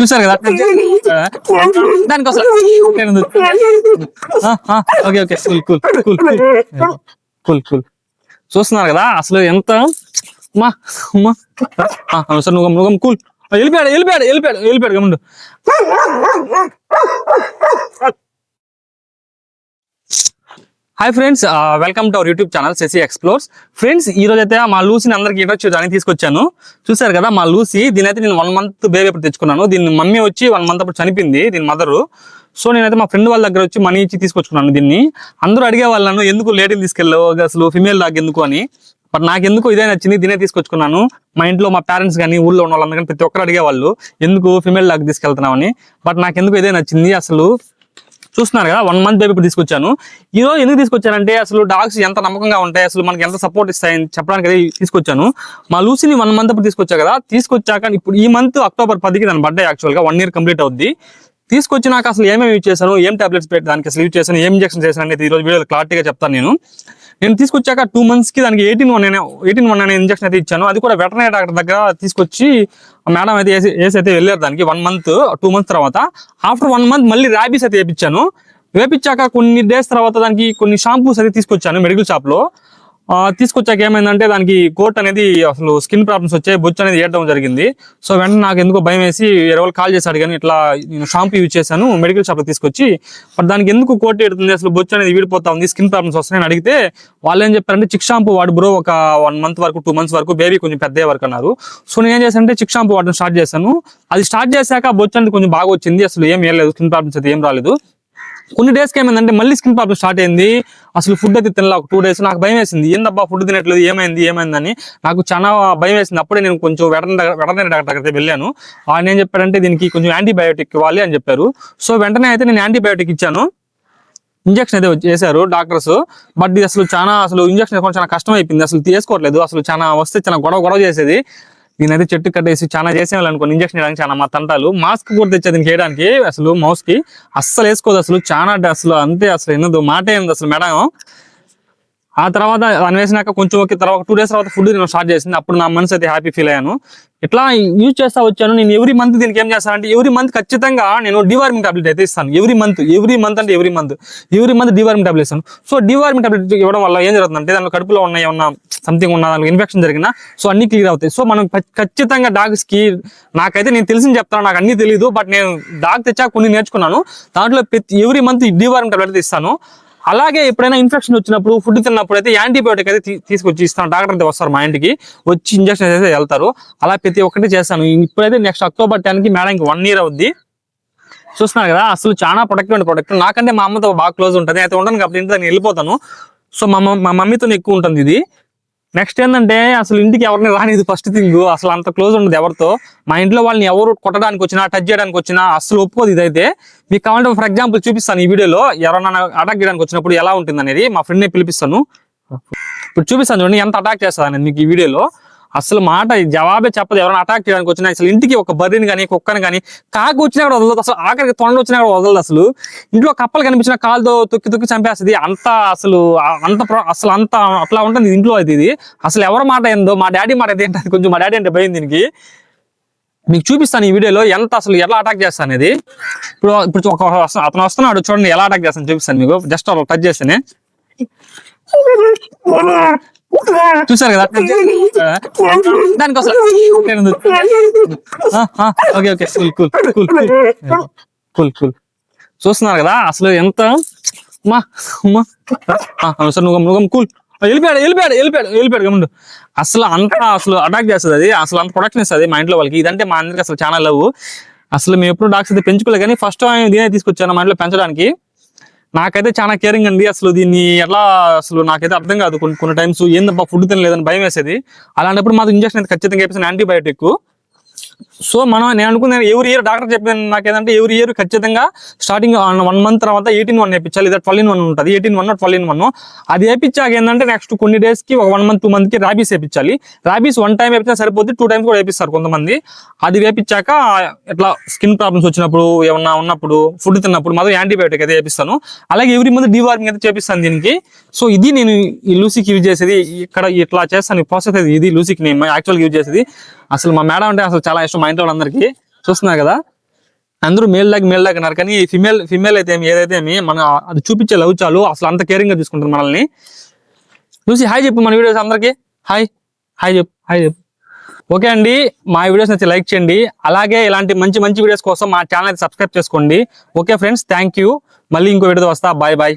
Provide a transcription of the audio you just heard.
చూసారు కదా? దానికోసం. Okay okay. Cool cool cool cool. Cool చూస్తున్నారు కదా? అసలు ఎంత? మా అమ్మా సార్ నువ్వు నువ్వు కూల్. వెళ్ళిపోయాడు వెళ్ళిపోయాడు వెళ్ళిపోయాడు వెళ్ళిపోయాడు. గమ్ముడు. Hi friends welcome to our YouTube channel Sashi explores friends ఈ రోజు అయితే మా లూసీని అందరికీ ఇవ్వచ్చు దానికి తీసుకొచ్చాను. చూసారు కదా మా లూసీ దీని అయితే నేను వన్ మంత్ బేబీ అప్పుడు తెచ్చుకున్నాను. దీని మమ్మీ వచ్చి వన్ మంత్ అప్పుడు చనిపోయింది దీని మదరు సో నేనైతే మా ఫ్రెండ్ వాళ్ళ దగ్గర వచ్చి మనీ ఇచ్చి తీసుకొచ్చుకున్నాను దీన్ని. అందరూ అడిగే వాళ్ళను ఎందుకు లేడీని తీసుకెళ్ళావు? అసలు ఫిమేల్ డాగ్ ఎందుకు? అని. బట్ నాకు ఎందుకు ఇదే నచ్చింది దీనే తీసుకొచ్చుకున్నాను. మా ఇంట్లో మా పేరెంట్స్ కానీ ఊళ్ళో ఉన్న వాళ్ళందరూ కానీ ప్రతి ఒక్కరు అడిగేవాళ్ళు ఎందుకు ఫిమేల్ డాగ్ తీసుకెళ్తున్నామని బట్ నాకు ఎందుకు ఇదే నచ్చింది అసలు చూస్తున్నారు కదా వన్ మంత్ బేబీ ఇప్పుడు తీసుకొచ్చాను. ఈ రోజు ఎందుకు తీసుకొచ్చానంటే అసలు డాగ్స్ ఎంత నమ్మకంగా ఉంటాయి అసలు మనకి ఎంత సపోర్ట్ ఇస్తాయని చెప్పడానికి అయితే తీసుకొచ్చాను. మా లూసిని వన్ మంత్ అప్పుడు తీసుకొచ్చా కదా తీసుకొచ్చాక ఇప్పుడు ఈ మంత్ అక్టోబర్ పదికి దాని బర్త్డే యాక్చువల్గా వన్ ఇయర్ కంప్లీట్ అవుద్ది. తీసుకొచ్చినాక అసలు ఏమేమి యూజ్ చేశాను ఏం టాబ్లెట్స్ పెట్టి దానికి అసలు యూజ్ చేశాను ఏం ఇంజెక్షన్ చేశాను అనేది ఈ రోజు వీడియోలో క్లారిటీగా చెప్తాను నేను. నేను తీసుకొచ్చాక టూ మంత్స్కి దానికి ఎయిటీన్ వన్ అనే ఎయిటీన్ వన్ అనే ఇంజక్షన్ అయితే ఇచ్చాను. అది కూడా వెటనరీ డాక్టర్ దగ్గర తీసుకొచ్చి మేడం అయితే వేసి వేసి అయితే వెళ్ళారు దానికి వన్ మంత్ టూ మంత్స్ తర్వాత. ఆఫ్టర్ వన్ మంత్ మళ్ళీ ర్యాబీస్ అయితే వేపించాను. వేపించాక కొన్ని డేస్ తర్వాత దానికి కొన్ని షాంపూస్ అయితే తీసుకొచ్చాను మెడికల్ షాప్లో తీసుకొచ్చాక ఏమైందంటే దానికి కోట్ అనేది అసలు స్కిన్ ప్రాబ్లమ్స్ వచ్చాయి బొచ్చు అనేది ఏడడం జరిగింది. సో వెంటనే నాకు ఎందుకో భయం వేసి వేరే వాళ్ళు కాల్ చేశాడు కానీ ఇట్లా నేను షాంపూ యూజ్ చేశాను మెడికల్ షాప్లో తీసుకొచ్చి. బట్ దానికి ఎందుకు కోట్ ఏడుతుంది? అసలు బొచ్చు అనేది వీడిపోతా ఉంది స్కిన్ ప్రాబ్లమ్స్ వస్తున్నాయని అడిగితే వాళ్ళు ఏం చెప్పారంటే చిక్ షాంపూ వాడు బ్రో ఒక వన్ మంత్ వరకు టూ మంత్స్ వరకు బేబీ కొంచెం పెద్ద వరకు అన్నారు. సో నేను ఏం చేశానంటే చిక్ షాంపూ వాడడం స్టార్ట్ చేశాను. అది స్టార్ట్ చేశాక బొచ్చు అనేది కొంచెం బాగా వచ్చింది అసలు ఏం వేయలేదు స్కిన్ ప్రాబ్లమ్స్ అయితే ఏం రాలేదు. కొన్ని డేస్కి ఏమైందంటే మళ్ళీ స్కిన్ ప్రాబ్లమ్ స్టార్ట్ అయింది. అసలు ఫుడ్ అయితే తినలే ఒక టూ డేస్ నాకు భయం వేసింది. ఏందబ్బా ఫుడ్ తినట్లేదు ఏమైంది ఏమైందని? నాకు చాలా భయం వేసింది. అప్పుడే నేను కొంచెం వెటనరీ వెటనరీ డాక్టర్ అయితే వెళ్ళాను. ఆయన ఏం చెప్పారంటే దీనికి కొంచెం యాంటీబయాటిక్ ఇవ్వాలి అని చెప్పారు. సో వెంటనే అయితే నేను యాంటీబయాటిక్ ఇచ్చాను. ఇంజక్షన్ అయితే చేశారు డాక్టర్స్. బట్ ఇది అసలు చాలా అసలు ఇంజక్షన్ వేసుకోవడం చాలా కష్టం అయిపోయింది. అసలు తీసుకోవట్లేదు. అసలు చాలా వస్తే చాలా గొడవ గొడవ చేసేది. నేనైతే చెట్టు కట్టేసి చాలా చేసేవాళ్ళు ఇంజక్షన్ వేయడానికి చాలా మా తంటాలు మాస్క్ కూడా తెచ్చేది దీనికి వేయడానికి. అసలు మౌస్కి అస్సలు వేసుకోదు అసలు. చాలా అసలు అంతే అసలు. ఎన్నదో మాట ఏంది అసలు మేడం. ఆ తర్వాత దాన్ని వేసినాక కొంచెం ఓకే తర్వాత టూ డేస్ తర్వాత ఫుడ్ నేను స్టార్ట్ చేసింది. అప్పుడు నా మనసు అయితే హ్యాపీ ఫీల్ అయ్యాను. ఇట్లా యూజ్ చేస్తా వచ్చాను. నేను ఎవ్రీ మంత్ దీనికి ఏం చేస్తానంటే ఎవ్రీ మంత్ ఖచ్చితంగా నేను డివార్మింగ్ టాబ్లెట్ అయితే ఇస్తాను. ఎవ్రీ మంత్ ఎవ్రీ మంత్ అంటే every month every month deworming tablet ఇస్తాను. సో డివార్మింగ్ టాబ్లెట్ ఇవ్వడం వల్ల ఏం జరుగుతుందంటే దానిలో కడుపులో ఉన్న ఏమన్నా సంథింగ్ ఉన్న దానికి ఇన్ఫెక్షన్ జరిగినా సో అన్ని క్లియర్ అవుతాయి. సో మనం ఖచ్చితంగా డాగ్స్కి నాకైతే నేను తెలిసింది చెప్తాను నాకు అన్ని తెలియదు బట్ నేను డాగ్ తెచ్చాక కొన్ని నేర్చుకున్నాను. దాంట్లో ప్రతి ఎవ్రీ మంత్ డివార్మింగ్ టాబ్లెట్ ఇస్తాను. అలాగే ఎప్పుడైనా ఇన్ఫెక్షన్ వచ్చినప్పుడు ఫుడ్ తిన్నప్పుడు అయితే యాంటీబయోటిక్ అయితే తీసుకొచ్చి ఇస్తాను డాక్టర్ అయితే వస్తారు మా ఇంటికి. వచ్చి ఇంజక్షన్ అయితే వెళ్తారు. అలా ప్రతి ఒక్కటి చేస్తాను. ఇప్పుడైతే నెక్స్ట్ అక్టోబర్ టెన్కి మేడంకి వన్ ఇయర్ అవుద్ది. చూస్తున్నారు కదా అసలు చాలా ప్రొడక్ట్ ఉంది ప్రొడక్ట్ నాకంటే మా అమ్మతో బాగా క్లోజ్ ఉంటుంది. అయితే ఉండను కాబట్టి ఇంటి దగ్గర వెళ్ళిపోతాను. సో మా మమ్మ- మా మమ్మీతో ఎక్కువ ఉంటుంది ఇది. నెక్స్ట్ ఏంటంటే అసలు ఇంటికి ఎవరిని రానిది ఫస్ట్ థింగ్ అసలు అంత క్లోజ్ ఉండదు ఎవరితో. మా ఇంట్లో వాళ్ళని ఎవరు కొట్టడానికి వచ్చినా టచ్ చేయడానికి వచ్చినా అసలు ఒప్పుకోదు ఇదైతే. మీకు కావాలంటే ఫర్ ఎగ్జాంపుల్ చూపిస్తాను ఈ వీడియోలో. ఎవరైనా అటాక్ చేయడానికి వచ్చినప్పుడు ఎలా ఉంటుంది అనేది మా ఫ్రెండ్ని పిలిపిస్తాను. ఇప్పుడు చూపిస్తాను చూడండి ఎంత అటాక్ చేస్తుంది అనేది మీకు ఈ వీడియోలో. అసలు మాట జవాబే చెప్పదు. ఎవరైనా అటాక్ చేయడానికి వచ్చినా అసలు ఇంటికి ఒక బర్రెని కానీ కుక్కని కానీ కాకు వచ్చినా కూడా వదలదు. అసలు ఆఖరికి తొండ వచ్చినా కూడా వదలదు అసలు. ఇంట్లో కప్పలు కనిపించిన కాలుతో తొక్కి తొక్కి చంపేస్తుంది. అంత అసలు అంత అసలు అంత అట్లా ఉంటుంది ఇంట్లో అది ఇది. అసలు ఎవరి మాట ఏందో మా డాడీ మాట అయితే ఏంటంటే కొంచెం మా డాడీ అంటే భయం దీనికి. మీకు చూపిస్తాను ఈ వీడియోలో ఎంత అసలు ఎలా అటాక్ చేస్తాను అనేది. ఇప్పుడు ఇప్పుడు ఒక అతను వస్తున్నాడు చూడండి ఎలా అటాక్ చేస్తాను చూపిస్తాను మీకు. జస్ట్ టచ్ చేస్తేనే. చూసారు కదా? దానికోసం. Okay. Okay cool cool cool cool. Cool చూస్తున్నారు కదా? అసలు ఎంత? ఆ, సార్ నువ్వు నువ్వు కూల్. వెళ్ళిపోయాడు వెళ్ళిపోయాడు వెళ్ళిపోయాడు వెళ్ళిపోయాడు గమ్ముండు. అసలు అంత అసలు అటాక్ చేస్తుంది అది. అసలు అంత ప్రొడక్షన్ ఇస్తుంది మా ఇంట్లో వాళ్ళకి. ఇదంటే మా అందరికి అసలు చాలా లవ్ అసలు మేము ఎప్పుడు డాగ్స్ అయితే పెంచుకోలేదు కానీ ఫస్ట్ దీనే తీసుకొచ్చాను మా ఇంట్లో పెంచడానికి. నాకైతే చాలా కేరింగ్ అండి. అసలు దీన్ని ఎలా అసలు నాకైతే అర్థం కాదు. కొన్ని కొన్ని టైమ్స్ ఏందబ్బా ఫుడ్ తినలేదని భయం వేసేది. అలాంటప్పుడు మాకు ఇంజక్షన్ అయితే ఖచ్చితంగా వేపిస్తాను. యాంటీబయాటిక్ సో మనం నేను అనుకున్నాను ఎవరి ఇయర్ డాక్టర్ చెప్పింది నాకు ఏంటంటే ఎవరి ఇయర్ ఖచ్చితంగా స్టార్టింగ్ వన్ మంత్ తర్వాత ఎయిటీన్ వన్ వేయించాలి. లేదా ట్వెల్వ్ ఇన్ వన్ ఉంటుంది. Eighteen one twelve in one అది వేయించాక ఏంటంటే నెక్స్ట్ కొన్ని డేస్కి ఒక వన్ మంత్ టూ మంత్కి ర్యాబీస్ వేయించాలి. ర్యాబీస్ వన్ టైం వేపించినా సరిపోద్ది టూ టైమ్స్ కూడా వేపిస్తారు కొంతమంది. అది వేపించాక ఇట్లా స్కిన్ ప్రాబ్లమ్స్ వచ్చినప్పుడు ఏమన్నా ఉన్నప్పుడు ఫుడ్ తిన్నప్పుడు మాత్రం యాంటీబయోటిక్ అయితే వేపిస్తాను అలాగే ఎవరి ముందు డీవార్మింగ్ అయితే చేపిస్తాను దీనికి. సో ఇది నేను ఈ లూసీకి యూజ్ చేసేది. ఇక్కడ ఇట్లా చేస్తాను ప్రాసెస్ అది ఇది లూసీకి నేను యాక్చువల్గా యూజ్ చేసేది. అసలు మా మేడం అంటే అసలు చాలా ఇష్టం మా ఇంట్లో వాళ్ళందరికీ చూస్తున్నారు కదా? అందరూ మేల్ లాగా మేల్ లాగా అన్నారు. కానీ ఫిమేల్ ఫిమేల్ అయితే ఏమి ఏదైతే ఏమి మన అది చూపించే లవ్ చాలు. అసలు అంత కేరింగ్గా తీసుకుంటారు మనల్ని. చూసి హాయ్ చెప్పు మన వీడియోస్ అందరికి. హాయ్ హాయ్ చెప్పు హాయ్ చెప్పు. ఓకే అండి మా వీడియోస్ నచ్చి లైక్ చేయండి. అలాగే ఇలాంటి మంచి మంచి వీడియోస్ కోసం మా ఛానల్ సబ్స్క్రైబ్ చేసుకోండి. ఓకే ఫ్రెండ్స్ థ్యాంక్ యూ మళ్ళీ ఇంకో వీడియో వస్తా. Bye bye